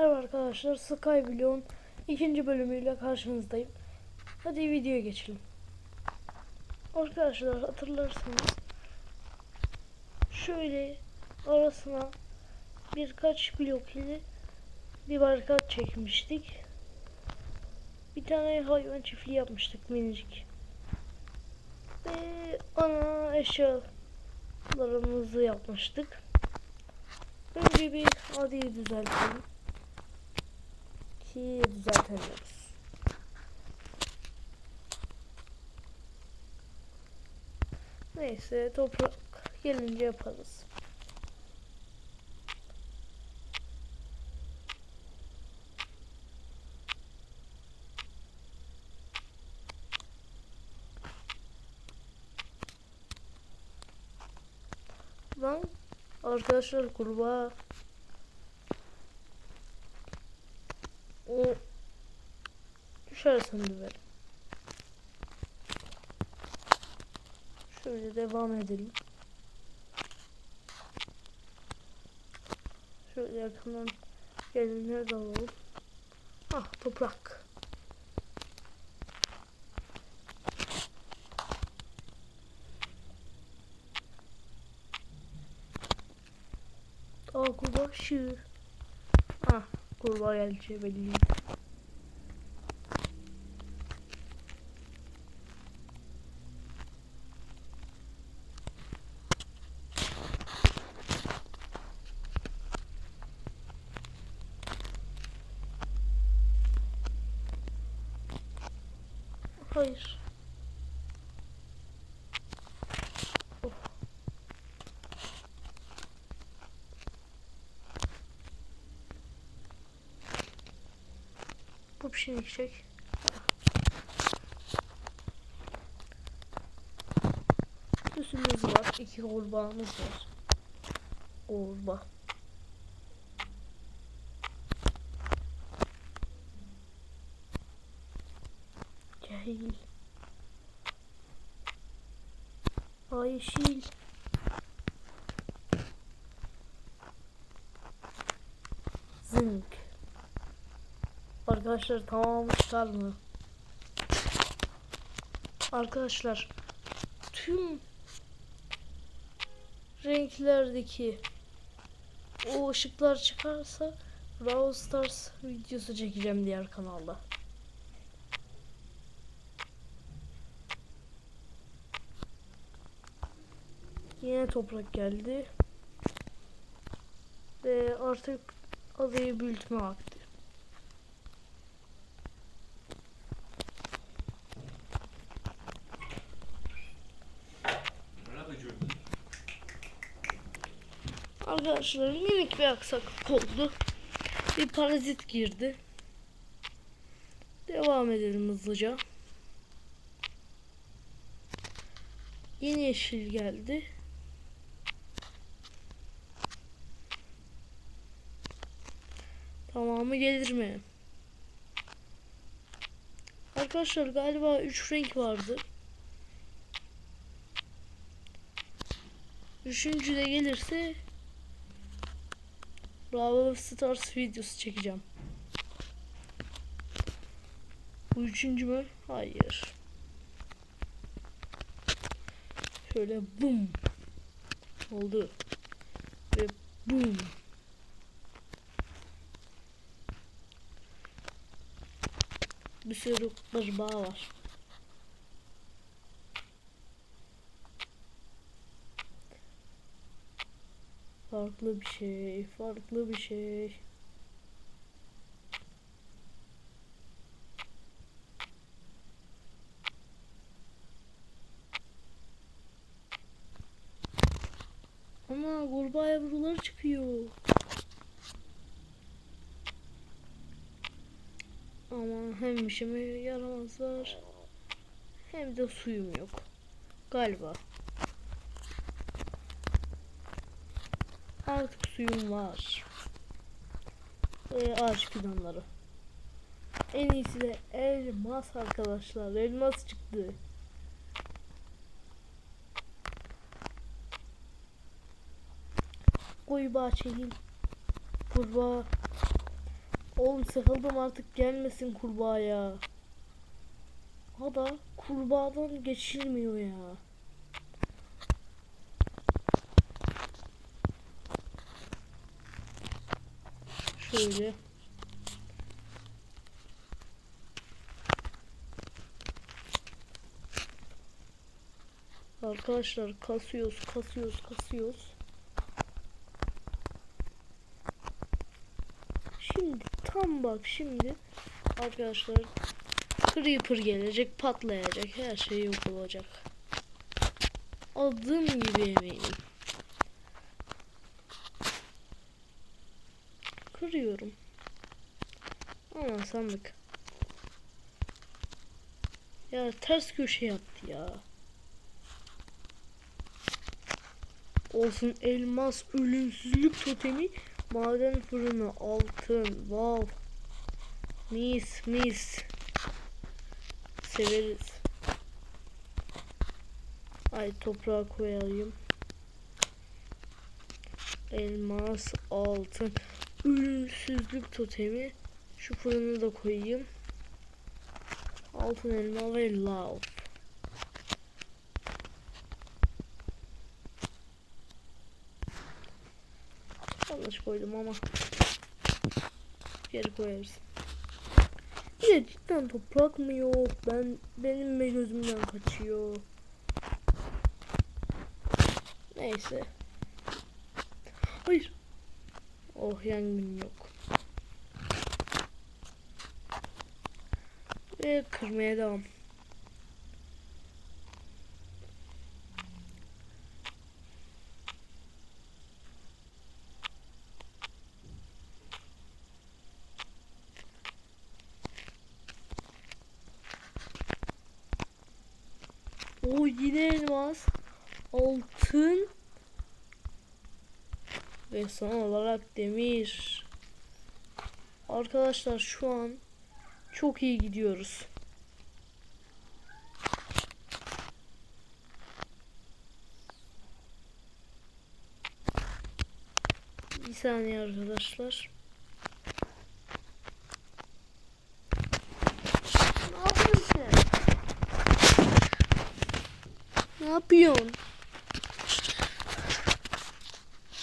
Merhaba arkadaşlar, Skyblock'un ikinci bölümüyle karşınızdayım. Hadi videoya geçelim. Arkadaşlar hatırlarsanız şöyle arasına birkaç blok ile bir barikat çekmiştik. Bir tane hayvan çiftliği yapmıştık minicik. Ve ana eşyalarımızı yapmıştık. Önce bir adayı düzeltelim ki düzeltemiyoruz. Neyse toprak gelince yaparız. Lan arkadaşlar kurbağa o düşersen biber. Şöyle devam edelim. Şöyle yakından gelinleri de alalım. Ah toprak. Şu. Ah kurbağa geleceği belli. Hayır. Of. Bir şey gidecek. Üstümüz var. iki kurbağamız var. Kurbağa. Cahil. Aa yeşil. Zınk. Arkadaşlar tamamlamışlar mı? Arkadaşlar tüm renklerdeki o ışıklar çıkarsa Brawl Stars videosu çekeceğim diğer kanalda. Yine toprak geldi. Ve artık adayı büyütme vakti. Arkadaşlar minik bir aksaklık oldu. Bir parazit girdi. Devam edelim hızlıca. Yeni yeşil geldi. Tamamı gelir mi? Arkadaşlar galiba 3 renk vardı. Üçüncü de gelirse Bravo Stars videosu çekeceğim. Bu üçüncü mü? Hayır. Şöyle bum oldu ve bum. Bir sürü kurbağa var. Farklı bir şey, farklı bir şey. Ama kurbağa yavruları çıkıyor. Ama hem işime yaramazlar hem de suyum yok. Galiba. Artık suyum var. Ve ağaç fidanları. En iyisi de elmas arkadaşlar. Elmas çıktı. Koyu bahçeyi kurbağa Oğlum sıkıldım artık gelmesin kurbağa ya. Ha da kurbağadan geçilmiyor ya. Şöyle. Arkadaşlar kasıyoruz, kasıyoruz, kasıyoruz. Şimdi tam bak şimdi arkadaşlar Creeper gelecek, patlayacak, her şey yok olacak. Adım gibi eminim. Kırıyorum. Ama sandık. Ya ters köşe yaptı ya. Olsun elmas ölümsüzlük totemi maden fırını altın wow mis mis severiz ay toprağa koyayım elmas altın ölümsüzlük totemi şu fırını da koyayım altın elma ve lav Yanlış koydum ama geri koyarız. Bir de cidden toprak mı yok? Ben benim gözümden kaçıyor? Neyse. Hayır. Oh yangın yok. Ve kırmaya devam. O yine elmas. Altın. Ve son olarak demir. Arkadaşlar şu an çok iyi gidiyoruz. Bir saniye arkadaşlar. Ne yapıyorsun? Ne yapıyorsun?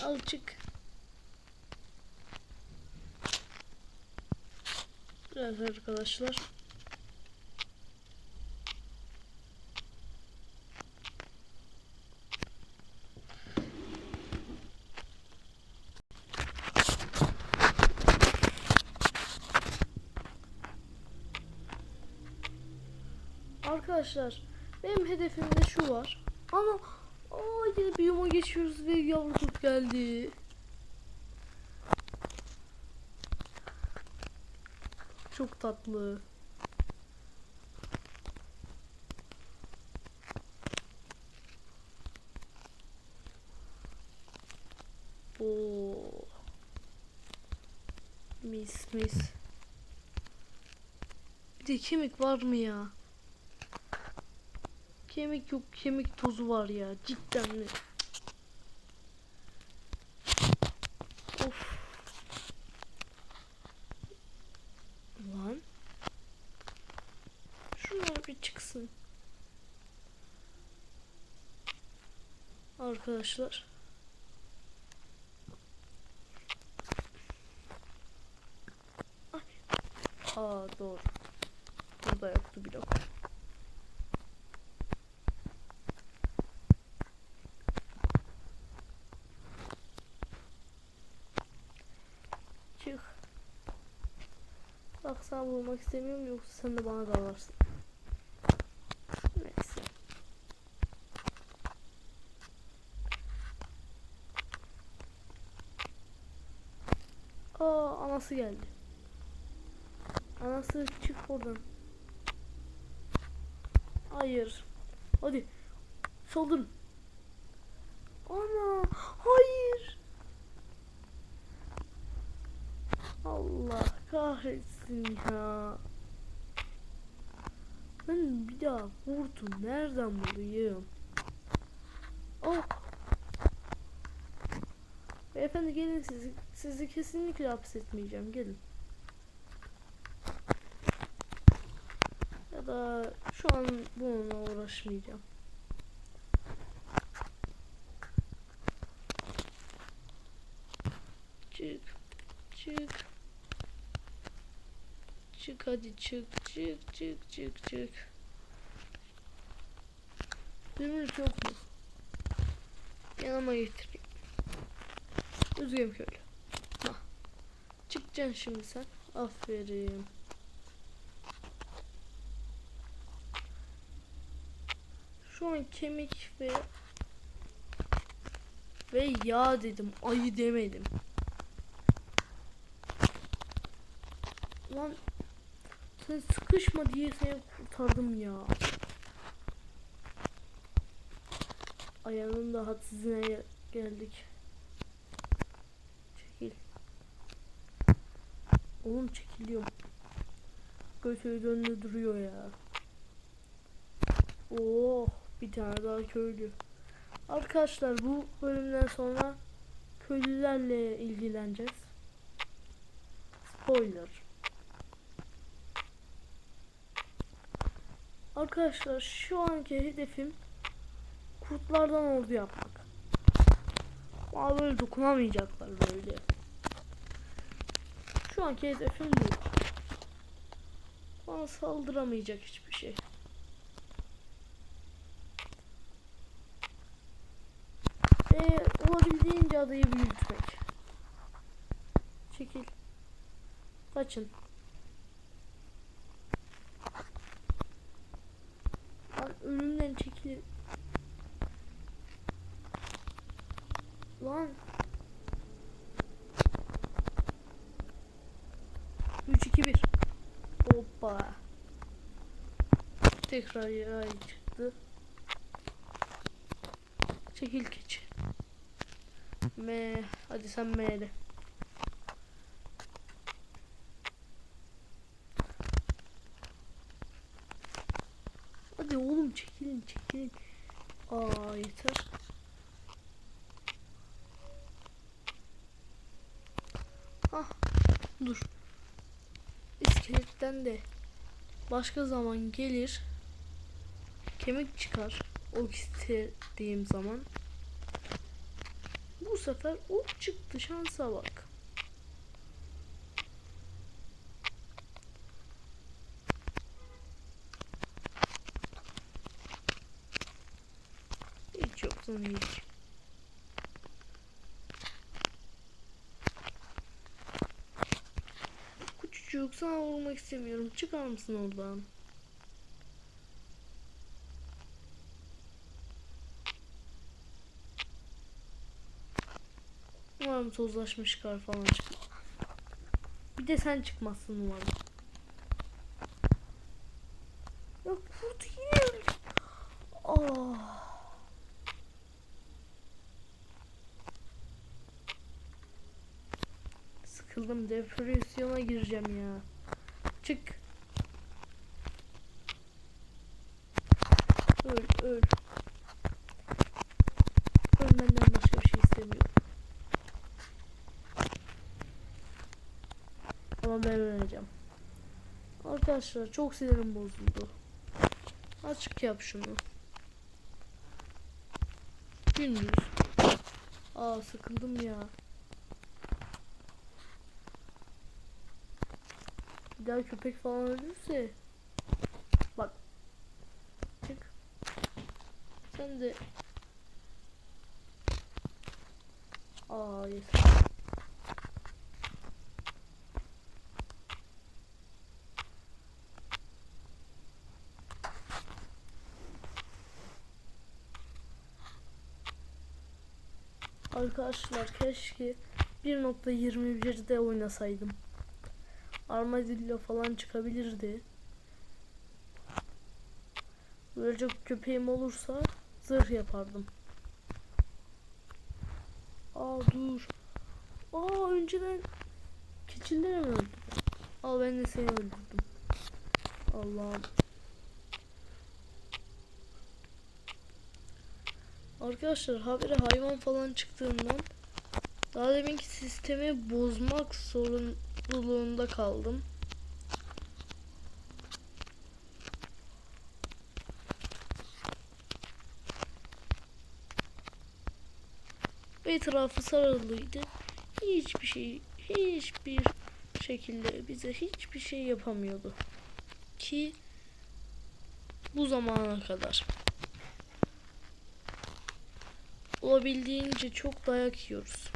Al. Biraz arkadaşlar. Arkadaşlar benim hedefimde şu var. Biyoma geçiyoruz ve yavru kurt geldi. Çok tatlı. Oo. Mis mis. Bir de kemik var mı ya? Kemik yok, kemik tozu var ya. Cidden mi? Of. Lan. Şunlar bir çıksın. Arkadaşlar. Ay. Doğru. Burada yoktu blok. Çık. Bak sana vurmak istemiyorum yoksa sen de bana dalarsın. Neyse. Aa anası geldi. Anası çık buradan. Hayır. Hadi. Saldırın. Ana. Hayır. Allah kahretsin ya. Ben bir daha kurtu nereden bulayım? Beyefendi gelin sizi, sizi kesinlikle hapsetmeyeceğim gelin. Ya da şu an bununla uğraşmayacağım. Çık. Çık. Çık hadi çık çık çık çık çık. Zümrüt yok mu? Yanıma getireyim. Üzgünüm köylü. Çıkacaksın şimdi sen. Aferin. Şu an kemik ve ve yağ dedim. Ayı demedim. Lan sen sıkışma diye seni kurtardım ya. Ayağının da hadsizine gel- geldik. Çekil. Oğlum çekiliyorum. Götü döndü duruyor ya. Oh bir tane daha köylü. Arkadaşlar bu bölümden sonra köylülerle ilgileneceğiz. Spoiler. Arkadaşlar şu anki hedefim kurtlardan ordu yapmak. Ama böyle dokunamayacaklar böyle. Şu anki hedefim bu. Bana saldıramayacak hiçbir şey. Ve olabildiğince adayı büyütmek. Çekil. Kaçın. Lan önümden çekil. Lan. Tekrar yay çıktı. Çekil keçi. M. Hadi sen M'de. Hadi oğlum çekilin çekilin. Aa yeter. Ah dur. İskeletten de başka zaman gelir. Kemik çıkar. Ok istediğim zaman. Bu sefer ok çıktı şansa bak. Hiç yoksan hiç. Küçücük sana vurmak istemiyorum. Çıkar mısın oradan? Umarım tozlaşmış kar falan çıkmaz. Bir de sen çıkmazsın umarım. Ya kurt yine. Ah. Sıkıldım depresyona gireceğim ya. Çık. Öl öl. Ölmenden başka bir şey istemiyorum. Ama ben öleceğim. Arkadaşlar çok sinirim bozuldu. Açık yap şunu. Gündüz. Aa sıkıldım ya. Bir daha köpek falan ölürse. Bak. Çık. Sen de. Aa yeter. Arkadaşlar keşke 1.21'de oynasaydım. Armadillo falan çıkabilirdi. Böylece köpeğim olursa zırh yapardım. Aa dur. Aa önceden keçileri mi öldürdüm? Al ben de seni öldürdüm. Allah'ım. Arkadaşlar habire hayvan falan çıktığından daha deminki sistemi bozmak sorumluluğunda kaldım. Etrafı sarılıydı. Hiçbir şey, hiçbir şekilde bize hiçbir şey yapamıyordu. Ki bu zamana kadar. Olabildiğince çok dayak yiyoruz.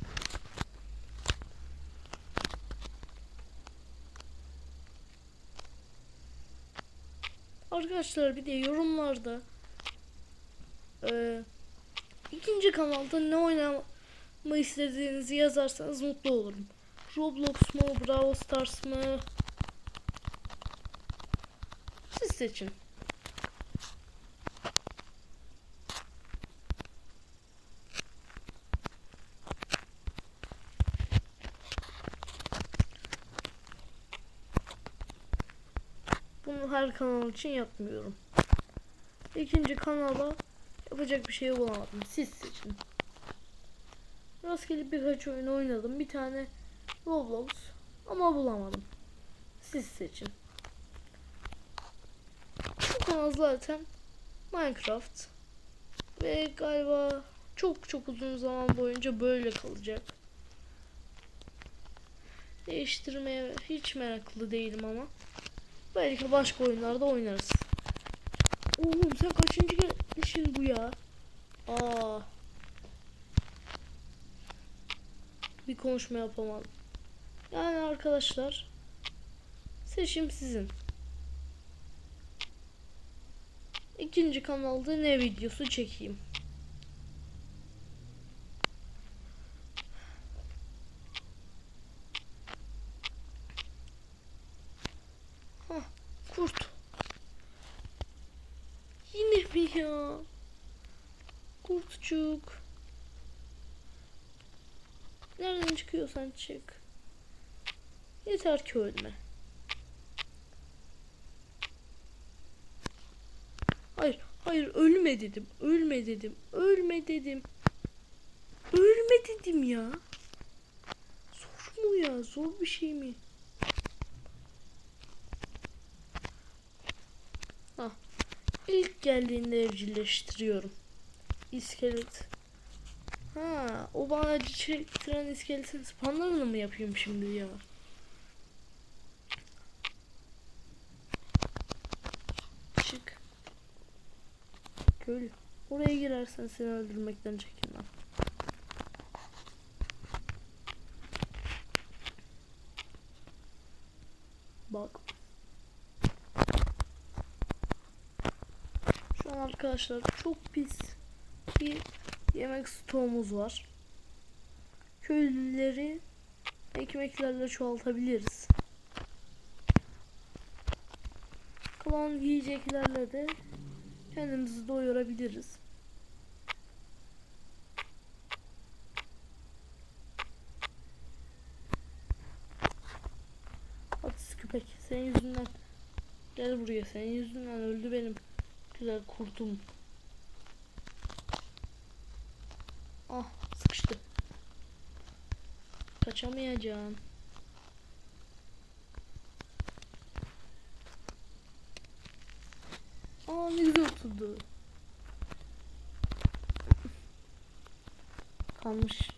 Arkadaşlar bir de yorumlarda eee, ikinci kanalda ne oynamamı istediğinizi yazarsanız mutlu olurum. Roblox mu, Brawl Stars mı? Siz seçin. Bunu her kanal için yapmıyorum. İkinci kanala yapacak bir şey bulamadım. Siz seçin. Rastgele birkaç oyun oynadım. Bir tane Roblox ama bulamadım. Siz seçin. Bu kanal zaten Minecraft ve galiba çok çok uzun zaman boyunca böyle kalacak. Değiştirmeye hiç meraklı değilim ama. Belki başka oyunlarda oynarız. Oğlum sen kaçıncı gelişin bu ya? Aa. Bir konuşma yapamadım. Yani arkadaşlar seçim sizin. İkinci kanalda ne videosu çekeyim? Hah, kurt. Yine mi ya? Kurtçuk. Nereden çıkıyorsan çık. Yeter ki ölme. Hayır, hayır ölme dedim. Ölme dedim. Ölme dedim. Ölme dedim ya. Zor mu ya? Zor bir şey mi? Ha. İlk geldiğinde evcilleştiriyorum. İskelet. Ha, o bana çektiren iskeletin spanlarını mı yapayım şimdi ya? Çık. Köylü. Oraya girersen seni öldürmekten çekinmem. Bak. Şu an arkadaşlar çok pis bir yemek stoğumuz var. Köylüleri ekmeklerle çoğaltabiliriz. Kalan yiyeceklerle de kendimizi doyurabiliriz. Haksız köpek senin yüzünden gel buraya senin yüzünden öldü benim güzel kurtum. Ah sıkıştı. Kaçamayacağım. Aa ne güzel oturdu. Kalmış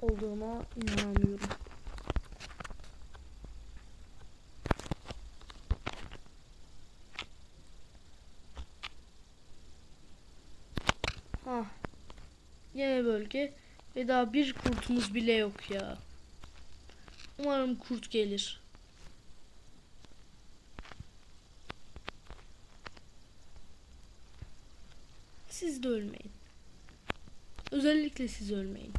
olduğuma inanamıyorum. Ah. Yine bölge ve daha bir kurtumuz bile yok ya. Umarım kurt gelir. Siz de ölmeyin. Özellikle siz ölmeyin.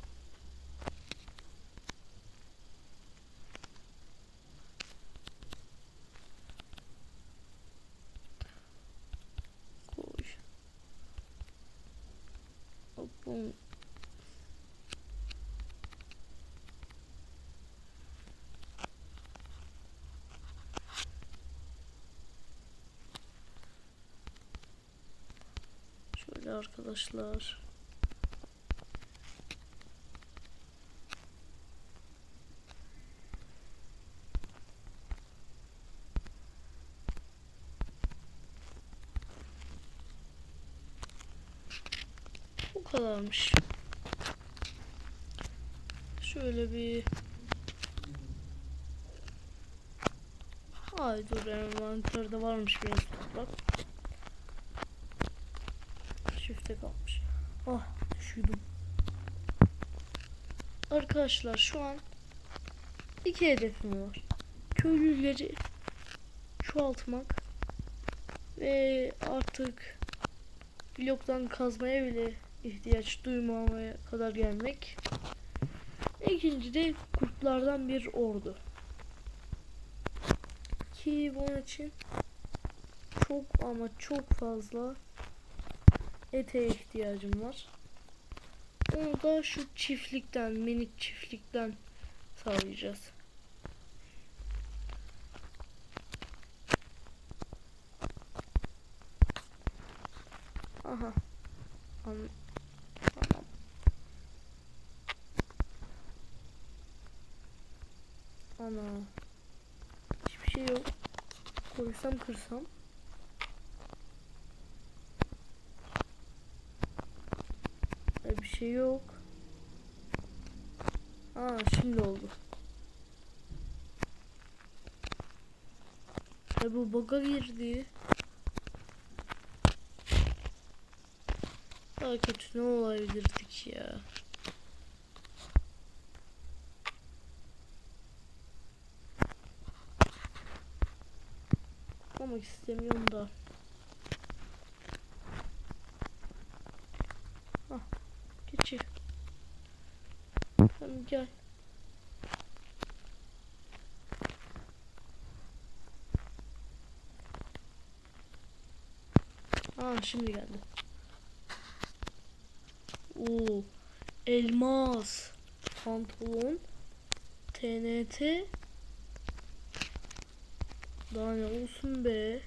Şöyle arkadaşlar. Bu kadarmış. Şöyle bir Ay dur envanterde varmış bir toprak. Çifte kalmış. Ah düşürdüm. Arkadaşlar şu an iki hedefim var. Köylüleri çoğaltmak ve artık bloktan kazmaya bile ihtiyaç duymamaya kadar gelmek. İkinci de kurtlardan bir ordu. Ki bunun için çok ama çok fazla ete ihtiyacım var. Onu da şu çiftlikten, minik çiftlikten sağlayacağız. Aha. An tamam. Ana. Hiçbir şey yok. Koysam kırsam. E, bir şey yok. Aa şimdi oldu. E bu bug'a girdi. Daha kötü ne olabilirdik ya. Olmak istemiyorum da. Ah, keçi. Tamam gel. Aa şimdi geldi. Oo, elmas, pantolon, TNT. Daha ne olsun be?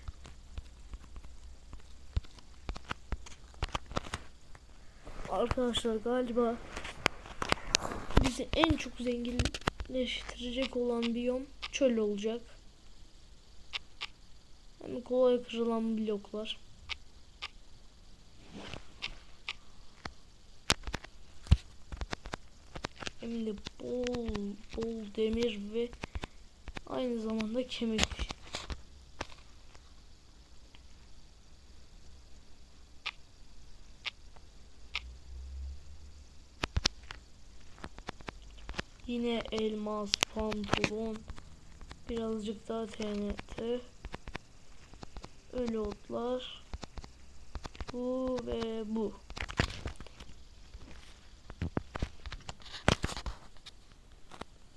Arkadaşlar galiba bizi en çok zenginleştirecek olan biyom çöl olacak. Hem kolay kırılan bloklar. Hem de bol bol demir ve aynı zamanda kemik. Yine elmas, pantolon, birazcık daha TNT, ölü otlar, bu ve bu.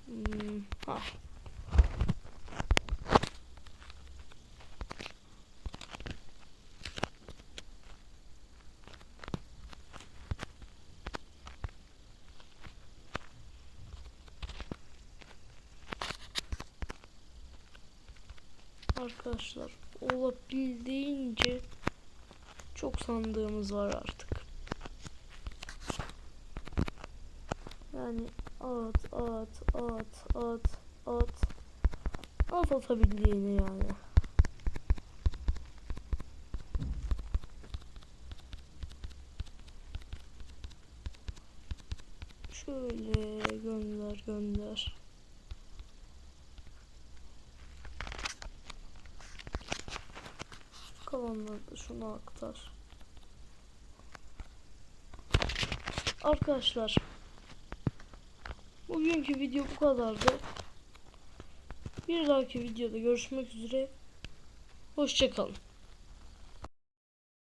Hmm, ha. Arkadaşlar olabildiğince çok sandığımız var artık. Yani at at at at at at atabildiğini yani. Kalanları da şuna aktar. Arkadaşlar Bugünkü video bu kadardı. Bir dahaki videoda görüşmek üzere. Hoşçakalın.